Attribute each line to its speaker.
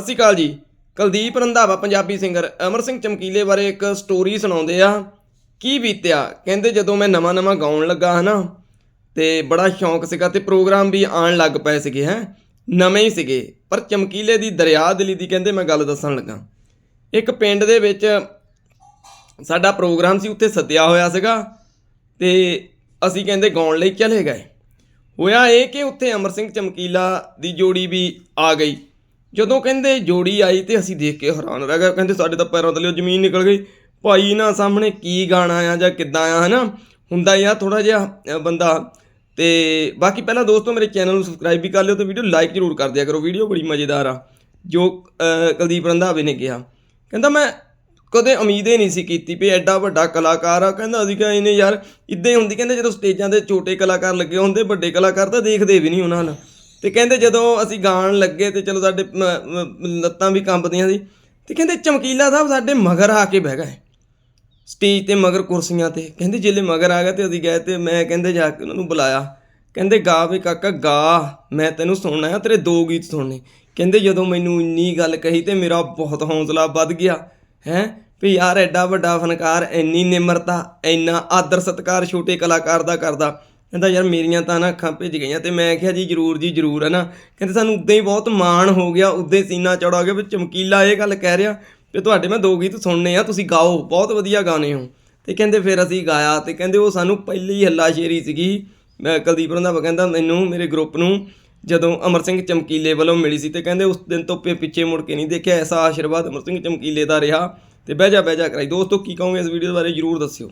Speaker 1: ਸਤਿ ਸ਼੍ਰੀ ਅਕਾਲ ਜੀ। ਕੁਲਦੀਪ ਰੰਧਾਵਾ, ਪੰਜਾਬੀ ਸਿੰਗਰ ਅਮਰ ਸਿੰਘ ਚਮਕੀਲੇ ਬਾਰੇ ਇੱਕ ਸਟੋਰੀ ਸੁਣਾਉਂਦੇ ਆ। ਕੀ ਬੀਤਿਆ? ਕਹਿੰਦੇ ਜਦੋਂ ਮੈਂ ਨਵਾਂ ਨਵਾਂ ਗਾਉਣ ਲੱਗਾ ਹਨਾ ਤੇ ਬੜਾ ਸ਼ੌਂਕ ਸੀਗਾ ਤੇ ਪ੍ਰੋਗਰਾਮ ਵੀ ਆਉਣ ਲੱਗ ਪਏ ਸੀਗੇ, ਹੈ। ਨਵੇਂ ਹੀ ਸੀਗੇ। ਪਰ ਚਮਕੀਲੇ ਦੀ ਦਰਿਆ ਦਿਲੀ ਦੀ ਕਹਿੰਦੇ ਮੈਂ ਗੱਲ ਦੱਸਣ ਲੱਗਾ। ਇੱਕ ਪਿੰਡ ਦੇ ਵਿੱਚ ਸਾਡਾ ਪ੍ਰੋਗਰਾਮ ਸੀ, ਉੱਥੇ ਸੱਦਿਆ ਹੋਇਆ ਸੀਗਾ, ਤੇ ਅਸੀਂ ਕਹਿੰਦੇ ਗਾਉਣ ਲਈ ਚਲੇ ਗਏ। ਹੋਇਆ ਇਹ ਕਿ ਉੱਥੇ ਅਮਰ ਸਿੰਘ ਚਮਕੀਲਾ ਦੀ ਜੋੜੀ ਵੀ ਆ ਗਈ। ਜਦੋਂ ਕਹਿੰਦੇ ਜੋੜੀ ਆਈ ਤੇ ਅਸੀਂ ਦੇਖ ਕੇ ਹੈਰਾਨ ਰਹਿ ਗਏ। ਕਹਿੰਦੇ ਸਾਡੇ ਤਾਂ ਪੈਰਾਂ ਥੱਲੇ ਜ਼ਮੀਨ ਨਿਕਲ ਗਈ। ਭਾਈ ਨਾ ਸਾਹਮਣੇ ਕੀ ਗਾਣਾ ਆ ਜਾਂ ਕਿੱਦਾਂ ਆ, ਹਨਾ? ਹੁੰਦਾ ਯਾ ਥੋੜਾ ਜਿਹਾ ਬੰਦਾ। ਤੇ ਬਾਕੀ ਪਹਿਲਾਂ ਦੋਸਤੋ ਮੇਰੇ ਚੈਨਲ ਨੂੰ ਸਬਸਕ੍ਰਾਈਬ ਵੀ ਕਰ ਲਿਓ ਤੇ ਵੀਡੀਓ ਲਾਈਕ ਜ਼ਰੂਰ ਕਰ ਦਿਆ ਕਰੋ। ਵੀਡੀਓ ਬੜੀ ਮਜ਼ੇਦਾਰ ਆ, ਜੋ ਕੁਲਦੀਪ ਰੰਧਾਵੇ ਨੇ ਕਿਹਾ। ਕਹਿੰਦਾ ਮੈਂ ਕਦੇ ਉਮੀਦ ਹੀ ਨਹੀਂ ਸੀ ਕੀਤੀ ਵੀ ਐਡਾ ਵੱਡਾ ਕਲਾਕਾਰ ਆ। ਕਹਿੰਦਾ ਅਸੀਂ ਕਹਿੰਦੇ ਯਾਰ, ਇਦਾਂ ਹੀ ਹੁੰਦੀ, ਕਹਿੰਦੇ ਜਦੋਂ ਸਟੇਜਾਂ ਤੇ ਛੋਟੇ ਕਲਾਕਾਰ ਲੱਗੇ ਹੁੰਦੇ, ਵੱਡੇ ਕਲਾਕਾਰ ਤਾਂ ਦੇਖਦੇ ਵੀ ਨਹੀਂ ਉਹਨਾਂ ਨਾਲ ਤੇ ਕਹਿੰਦੇ ਜਦੋਂ ਅਸੀਂ ਗਾਣ ਲੱਗੇ ਤੇ ਚਲੋ ਸਾਡੇ ਲੱਤਾਂ ਵੀ ਕੰਬਦੀਆਂ ਸੀ, ਤੇ ਕਹਿੰਦੇ ਚਮਕੀਲਾ ਸਾਹਿਬ ਸਾਡੇ ਮਗਰ ਆ ਕੇ ਬਹਿ ਗਏ। ਸਟੇਜ ਤੇ ਮਗਰ ਕੁਰਸੀਆਂ ਤੇ। ਕਹਿੰਦੇ ਜਿੱਲੇ ਮਗਰ ਆ ਗਏ ਤੇ ਅਸੀਂ ਗਏ ਤੇ ਮੈਂ ਕਹਿੰਦੇ ਜਾ ਕੇ ਉਹਨਾਂ ਨੂੰ ਬੁਲਾਇਆ। ਕਹਿੰਦੇ ਗਾ ਵੀ ਕਾਕਾ, ਗਾ, ਮੈਂ ਤੈਨੂੰ ਸੁਣਨਾ ਆ, ਤੇਰੇ ਦੋ ਗੀਤ ਸੁਣਨੇ। ਕਹਿੰਦੇ ਜਦੋਂ ਮੈਨੂੰ ਇੰਨੀ ਗੱਲ ਕਹੀ ਤੇ ਮੇਰਾ ਬਹੁਤ ਹੌਸਲਾ ਵੱਧ ਗਿਆ। ਹੈ? ਵੀ ਯਾਰ ਐਡਾ ਵੱਡਾ ਫਨਕਾਰ, ਇੰਨੀ ਨਿਮਰਤਾ, ਇੰਨਾ ਆਦਰ ਸਤਕਾਰ ਛੋਟੇ ਕਲਾਕਾਰ ਦਾ ਕਰਦਾ। ਕਹਿੰਦਾ, ਯਾਰ ਮੇਰੀਆਂ ਤਾਂ ਨਾ ਅੱਖਾਂ ਭਿੱਜ ਗਈਆਂ ਤੇ ਮੈਂ ਕਿਹਾ, ਜੀ ਜਰੂਰ ਜੀ ਜਰੂਰ ਹੈ ਨਾ ਕਹਿੰਦੇ, ਸਾਨੂੰ ਉਦਾਂ ਹੀ ਬਹੁਤ ਮਾਣ ਹੋ ਗਿਆ, ਉਦਾਂ ਹੀ ਸੀਨਾ ਚੌੜਾ ਹੋ ਗਿਆ, ਵੀ ਚਮਕੀਲਾ ਇਹ ਗੱਲ ਕਹਿ ਰਿਹਾ ਵੀ ਤੁਹਾਡੇ ਮੈਂ ਦੋ ਗੀਤ ਸੁਣਨੇ ਆ, ਤੁਸੀਂ ਗਾਓ, ਬਹੁਤ ਵਧੀਆ ਗਾਣੇ ਹੋ। ਤੇ ਕਹਿੰਦੇ, ਫਿਰ ਅਸੀਂ ਗਾਇਆ ਤੇ ਕਹਿੰਦੇ, ਉਹ ਸਾਨੂੰ ਪਹਿਲੀ ਹੱਲਾ ਸ਼ੇਰੀ ਸੀਗੀ। ਮੈਂ ਕੁਲਦੀਪ ਰੰਧਾਵਾ ਕਹਿੰਦਾ, ਮੈਨੂੰ, ਮੇਰੇ ਗਰੁੱਪ ਨੂੰ ਜਦੋਂ ਅਮਰ ਸਿੰਘ ਚਮਕੀਲੇ ਵੱਲੋਂ ਮਿਲੀ ਸੀ ਤੇ ਕਹਿੰਦੇ, ਉਸ ਦਿਨ ਤੋਂ ਪਿੱਛੇ ਮੁੜ ਕੇ ਨਹੀਂ ਦੇਖਿਆ, ਐਸਾ ਆਸ਼ੀਰਵਾਦ ਅਮਰ ਸਿੰਘ ਚਮਕੀਲੇ ਦਾ ਰਿਹਾ। ਤੇ ਬਹਿ ਜਾ ਬਹਿ ਜਾ ਕਰਾਈ। ਦੋਸਤੋ, ਕੀ ਕਹੋਗੇ ਇਸ ਵੀਡੀਓ ਬਾਰੇ, ਜਰੂਰ ਦੱਸਿਓ।